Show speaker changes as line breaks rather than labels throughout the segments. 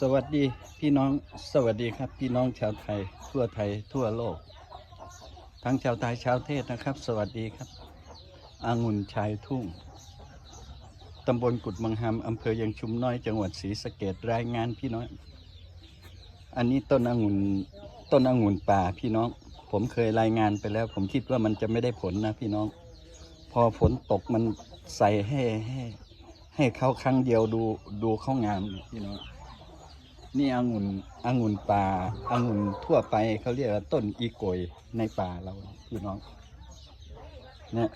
สวัสดีพี่น้องสวัสดีครับ พี่น้องชาวไทย ทั่วไทย ทั่วโลก ทั้งชาวไทยชาวเทศนะครับ สวัสดีครับอางุ่นชายทุ่งตำบลกุดมังหามอำเภอยังชุมน้อยจังหวัดศรีสะเกดรายงานพี่น้องอันนี้ต้นองุ่นต้นองุ่นป่าพี่น้อง ผมเคยรายงานไปแล้ว ผมคิดว่ามันจะไม่ได้ผลนะพี่น้อง พอฝนตกมันใส่ให้ให้ให้เขาครั้งเดียวดูดูเขางามพี่น้อง นี่องุ่นองุ่นป่าองุ่นทั่วไปเขาเรียกว่าต้นอีโกยในป่าเราพี่น้อง เนี่ย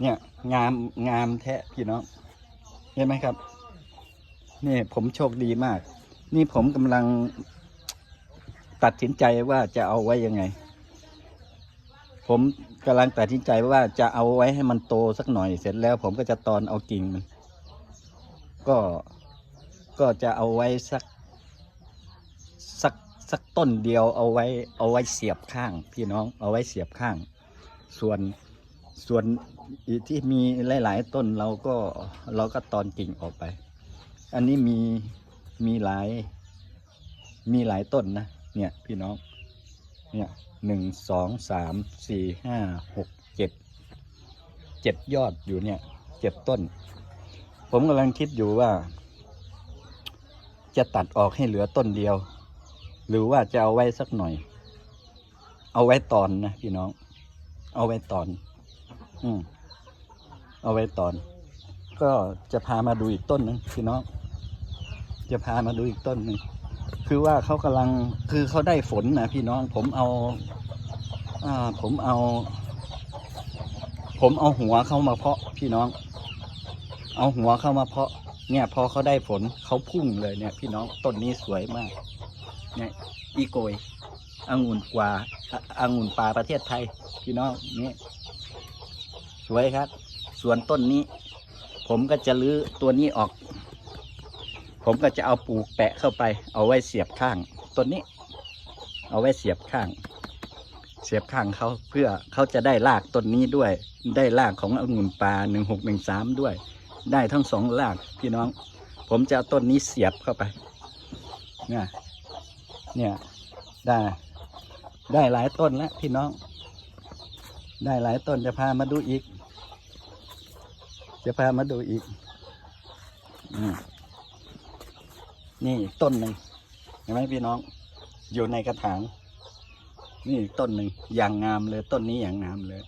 เนี่ยงามงามแท้พี่น้อง เห็นไหมครับ นี่ผมโชคดีมาก นี่ผมกำลังตัดสินใจว่าจะเอาไว้ยังไง ผมกำลังตัดสินใจว่าจะเอาไว้ให้มันโตสักหน่อยเสร็จแล้ว ผมก็จะตอนเอากิ่งมันก็ ก็จะเอาไว้สักสักสักต้นเดียวเอาไว้เอาไว้เสียบข้าง พี่น้องเอาไว้เสียบข้าง ส่วนส่วนที่มีหลาย ๆ ต้นเราก็เราก็ตอนกิ่งออกไป อันนี้มีมีหลายมีหลายต้นนะเนี่ยพี่น้องเนี่ยหนึ่งสองสามสี่ห้าหกเจ็ดเจ็ดยอดอยู่เนี่ยเจ็ดต้น ผมกำลังคิดอยู่ว่า จะตัดออกให้เหลือต้นเดียว หรือว่าจะเอาไว้สักหน่อย เอาไว้ตอนนะพี่น้อง เอาไว้ตอน อืมเอาไว้ตอน ก็จะพามาดูอีกต้นหนึ่งพี่น้อง จะพามาดูอีกต้นหนึ่งคือว่าเขากำลังคือเขาได้ฝนนะพี่น้องผมเอาอ่าผมเอา ผมเอาหัวเข้ามาเพาะพี่น้อง เอาหัวเข้ามาเพาะ เนี่ยพอเขาได้ฝนเขาพุ่งเลยเนี่ย พี่น้องต้นนี้สวยมาก เนี่ยอีโกยองุ่นกว่าอะองุ่นป่าประเทศไทย พี่น้องนี่สวยครับ ส่วนต้นนี้ ผมก็จะลื้อตัวนี้ออก ผมก็จะเอาปลูกแปะเข้าไป เอาไว้เสียบข้างต้นนี้ เอาไว้เสียบข้าง เสียบข้างเขาเพื่อเขาจะได้รากต้นนี้ด้วย ได้รากขององุ่นป่าหนึ่งหกหนึ่งสามด้วย ได้ทั้งสองรากพี่น้อง ผมจะเอาต้นนี้เสียบเข้าไปเนี่ยเนี่ยได้ ได้หลายต้นแล้วพี่น้อง ได้หลายต้นจะพามาดูอีก จะพามาดูอีกอนี่ต้นหนึ่งเห็นไหมพี่น้อง อยู่ในกระถาง นี่อีกต้นหนึ่งอย่างงามเลย ต้นนี้อย่างงามเลย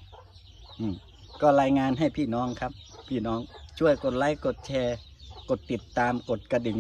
อืมก็รายงานให้พี่น้องครับ พี่น้องช่วยกดไลค์กดแชร์ กดติดตามกดกระดิ่ง